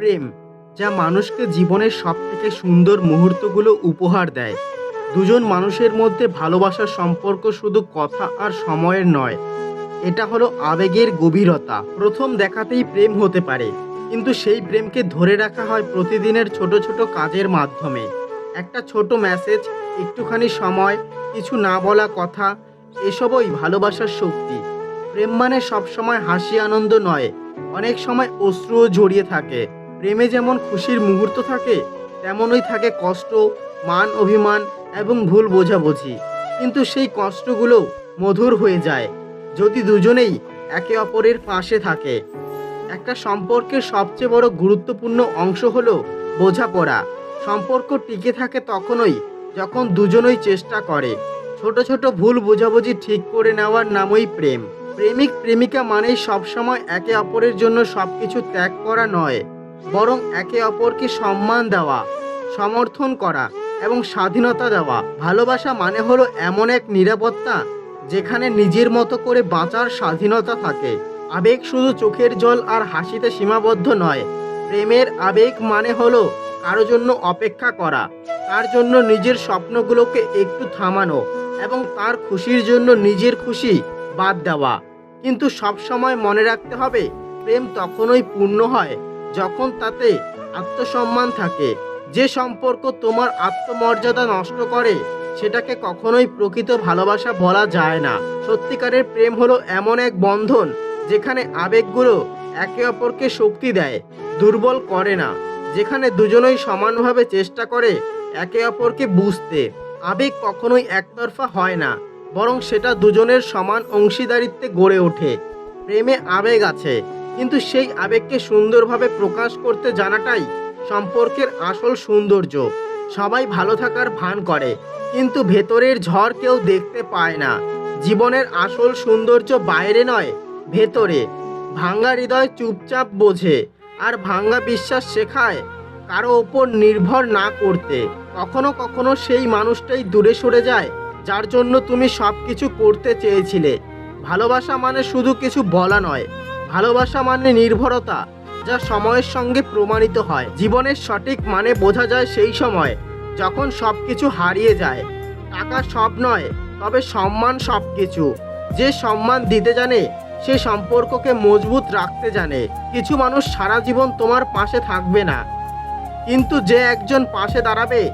প্রেম, যা মানুষকে জীবনের সবথেকে সুন্দর মুহূর্তগুলো উপহার দেয়। দুজন মানুষের মধ্যে ভালোবাসার সম্পর্ক শুধু কথা আর সময়ের নয়, এটা হলো আবেগের গভীরতা। প্রথম দেখাতেই প্রেম হতে পারে, কিন্তু সেই প্রেমকে ধরে রাখা হয় প্রতিদিনের ছোট ছোট কাজের মাধ্যমে। একটা ছোট মেসেজ একটুখানি সময়, কিছু না বলা কথা, এসবই ভালোবাসার শক্তি। প্রেম মানে সবসময় হাসি, আনন্দ নয়, অনেক সময় অশ্রুও জড়িয়ে থাকে। প্রেমে যেমন খুশির মুহূর্ত থাকে, তেমনই থাকে কষ্ট, মান অভিমান এবং ভুল বোঝাবুঝি। কিন্তু সেই কষ্টগুলো মধুর হয়ে যায় যদি দুজনেই একে অপরের পাশে থাকে। একটা সম্পর্কের সবচেয়ে বড় গুরুত্বপূর্ণ অংশ হলো বোঝাপড়া। সম্পর্ক টিকে থাকে তখনই যখন দুজনই চেষ্টা করে। ছোট ছোট ভুল বোঝাবুঝি ঠিক করে নেওয়ার নামই প্রেম। প্রেমিক, প্রেমিকা মানেই সবসময় একে অপরের জন্য সবকিছু ত্যাগ করা নয়। বরং একে অপরকে সম্মান দেওয়া, সমর্থন করা এবং স্বাধীনতা দেওয়া। ভালোবাসা মানে হলো এমন এক নিরাপত্তা যেখানে নিজের মতো করে বাঁচার স্বাধীনতা থাকে। আবেগ শুধু চোখের জল আর হাসিতে সীমাবদ্ধ নয়, প্রেমের আবেগ মানে হলো কারও জন্য অপেক্ষা করা, তার জন্য নিজের স্বপ্নগুলোকে একটু থামানো এবং তার খুশির জন্য নিজের খুশি বাদ দেওয়া। কিন্তু সব সময় মনে রাখতে হবে, প্রেম তখনই পূর্ণ হয় যখন তাতে আত্মসম্মান থাকে, যে সম্পর্ক তোমার আত্মমর্যাদা নষ্ট করে, সেটাকে কখনোই প্রকৃত ভালোবাসা বলা যায় না। সত্যিকারের প্রেম হলো এমন এক বন্ধন, যেখানে আবেগগুলো একে অপরকে শক্তি দেয়, দুর্বল করে না, যেখানে দুজনেই সমানভাবে চেষ্টা করে একে অপরকে বুঝতে। আবেগ কখনোই একতরফা হয় না, বরং সেটা দুজনের সমান অংশীদারিত্বে গড়ে ওঠে। প্রেমে আবেগ আছে কিন্তু সেই আবেগকে সুন্দরভাবে প্রকাশ করতে জানাটাই সম্পর্কের আসল সৌন্দর্য। সবাই ভালো থাকার ভান করে, কিন্তু ভেতরের ঝড় কেউ দেখতে পায় না। জীবনের আসল সৌন্দর্য বাইরে নয়, ভেতরে। ভাঙ্গা হৃদয় চুপচাপ বোঝে, আর ভাঙ্গা বিশ্বাস শেখায় কারও ওপর নির্ভর না করতে। কখনো কখনো সেই মানুষটাই দূরে সরে যায়, যার জন্য তুমি সব কিছু করতে চেয়েছিলে। ভালোবাসা মানে শুধু কিছু বলা নয় ভালোবাসা মানে নির্ভরতা, যা সময়ের সঙ্গে প্রমাণিত হয়। জীবনের সঠিক মানে বোঝা যায় সেই সময়, যখন সব কিছু হারিয়ে যায়। টাকা সব নয়, তবে সম্মান সব কিছু যে সম্মান দিতে জানে, সে সম্পর্ককে মজবুত রাখতে জানে। কিছু মানুষ সারা জীবন তোমার পাশে থাকবে না। কিন্তু যে একজন পাশে দাঁড়াবে,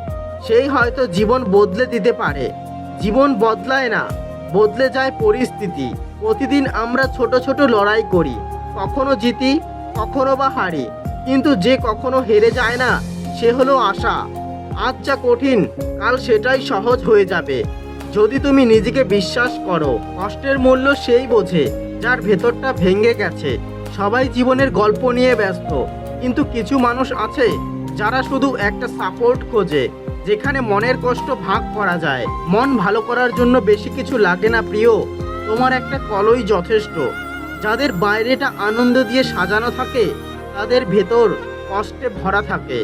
সেই হয়তো জীবন বদলে দিতে পারে। জীবন বদলায় না, বদলে যায় পরিস্থিতি। প্রতিদিন আমরা ছোট ছোট লড়াই করি। কখনো জিতি, কখনো বা হারি। কিন্তু যে কখনো হেরে যায় না, সে হলো আশা। আজ যা কঠিন, কাল সেটাই সহজ হয়ে যাবে। যদি তুমি নিজেকে বিশ্বাস করো, কষ্টের মূল্য সেই বোঝে, যার ভেতরটা ভেঙে গেছে। সবাই জীবনের গল্প নিয়ে ব্যস্ত, কিন্তু কিছু মানুষ আছে, যারা শুধু একটা সাপোর্ট খোঁজে, যেখানে মনের কষ্ট ভাগ করা যায়। মন ভালো করার জন্য বেশি কিছু লাগে না, প্রিয়। তোমার একটা কলই যথেষ্ট। যাদের বাইরেটা আনন্দ দিয়ে সাজানো থাকে, তাদের ভেতর কষ্টে ভরা থাকে।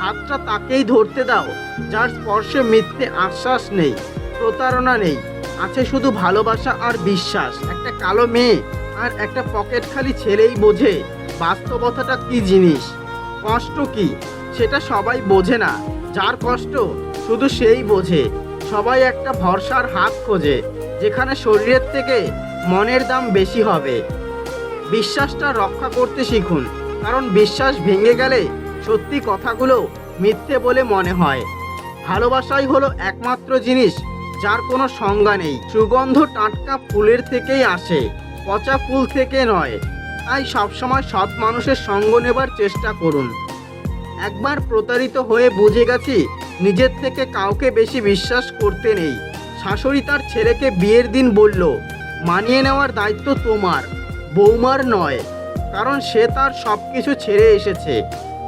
হাতটা তাকেই ধরতে দাও, যার স্পর্শে মিথ্যে আশ্বাস নেই, প্রতারণা নেই। আছে শুধু ভালোবাসা আর বিশ্বাস, একটা কালো মেয়ে আর একটা পকেট খালি ছেলেই বোঝে বাস্তবতাটা কি জিনিস। কষ্ট কি? সেটা সবাই বোঝে না। যার কষ্ট, শুধু সেই বোঝে। সবাই একটা ভরসার হাত খোঁজে, যেখানে শরীরের থেকে মনের দাম বেশি হবে। বিশ্বাসটা রক্ষা করতে শিখুন। কারণ বিশ্বাস ভেঙে গেলে সত্যি কথাগুলো মিথ্যে বলে মনে হয়। ভালোবাসাই হলো একমাত্র জিনিস, যার কোনো সংজ্ঞা নেই। সুগন্ধ টাটকা ফুলের থেকেই আসে, পচা ফুল থেকে নয়। তাই সবসময় সৎ মানুষের সঙ্গ নেবার চেষ্টা করুন। একবার প্রতারিত হয়ে বুঝে গেছি, নিজের থেকে কাউকে বেশি বিশ্বাস করতে নেই। শাশুড়ি তার ছেলেকে বিয়ের দিন বলল, মানিয়ে নেওয়ার দায়িত্ব তোমার। বৌমার নয়, কারণ সে তার সব কিছু ছেড়ে এসেছে।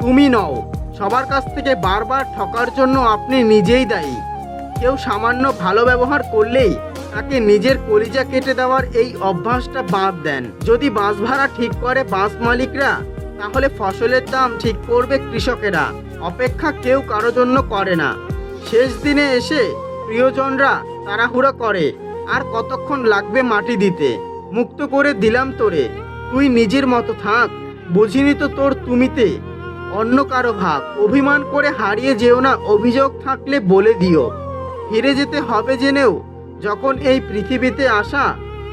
তুমি নও, সবার কাছ থেকে বারবার ঠকার জন্য আপনি নিজেই দায়ী। কেউ সামান্য ভালো ব্যবহার করলেই তাকে নিজের কলিজা কেটে দেওয়ার এই অভ্যাসটা বাদ দেন। যদি বাস ভাড়া ঠিক করে বাস মালিকরা, তাহলে ফসলের দাম ঠিক করবে কৃষকেরা। অপেক্ষা কেউ কারও জন্য করে না। শেষ দিনে এসে প্রিয়জনরা তাড়াহুড়ো করে, আর কতক্ষণ লাগবে মাটি দিতে? মুক্ত করে দিলাম তোরে। তুই নিজের মতো থাক, বুঝিনি তো তোর তুমিতে। অন্য কারও ভাগ অভিমান করে হারিয়ে যেও না, অভিযোগ থাকলে বলে দিও। ফিরে যেতে হবে জেনেও, যখন এই পৃথিবীতে আসা,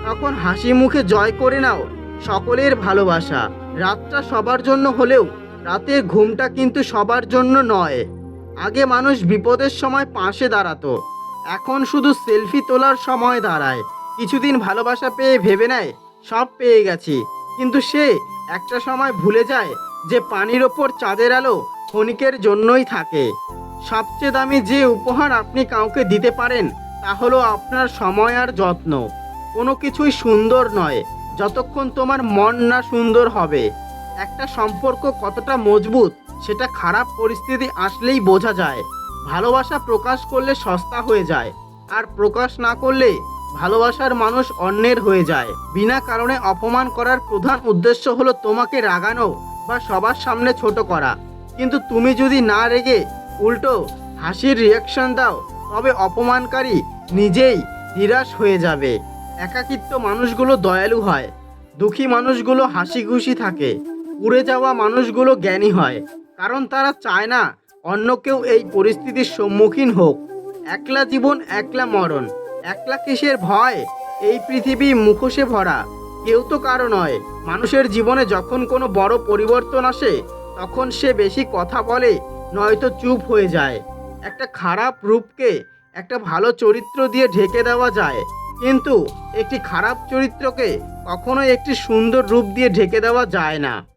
তখন হাসি মুখে জয় করে নাও, সকলের ভালোবাসা। রাতটা সবার জন্য হলেও রাতের ঘুমটা কিন্তু সবার জন্য নয়। আগে মানুষ বিপদের সময় পাশে দাঁড়াতো, এখন শুধু সেলফি তোলার সময় দাঁড়ায়। কিছুদিন ভালোবাসা পেয়ে ভেবে নেয়, সব পেয়ে গেছি। কিন্তু সে একটা সময় ভুলে যায় যে পানির ওপর চাঁদের আলো ক্ষণিকের জন্যই থাকে। সবচেয়ে দামি যে উপহার আপনি কাউকে দিতে পারেন, তা হলো আপনার সময় আর যত্ন। কোনো কিছুই সুন্দর নয়, যতক্ষণ তোমার মন না সুন্দর হবে। একটা সম্পর্ক কতটা মজবুত, সেটা খারাপ পরিস্থিতি আসলেই বোঝা যায়। ভালোবাসা প্রকাশ করলে সস্তা হয়ে যায়, আর প্রকাশ না করলে ভালোবাসার মানুষ অন্যের হয়ে যায়। বিনা কারণে অপমান করার প্রধান উদ্দেশ্য হলো তোমাকে রাগানো বা সবার সামনে ছোট করা। কিন্তু তুমি যদি না রেগে উল্টো হাসির রিয়াকশন দাও, তবে অপমানকারী নিজেই নিরাশ হয়ে যাবে। একাকিত্ব মানুষগুলো দয়ালু হয়, দুঃখী মানুষগুলো হাসি খুশি থাকে, উড়ে যাওয়া মানুষগুলো জ্ঞানী হয়, কারণ তারা চায় না অন্য কেউ এই পরিস্থিতির সম্মুখীন হোক। একলা জীবন, একলা মরণ। একলা কিসের ভয়, এই পৃথিবী মুখোশে ভরা। কেউ তো কারও নয়। মানুষের জীবনে যখন কোনো বড় পরিবর্তন আসে, তখন সে বেশি কথা বলে, নয়তো চুপ হয়ে যায়। একটা খারাপ রূপকে একটা ভালো চরিত্র দিয়ে ঢেকে দেওয়া যায়। কিন্তু একটি খারাপ চরিত্রকে কখনোই একটি সুন্দর রূপ দিয়ে ঢেকে দেওয়া যায় না।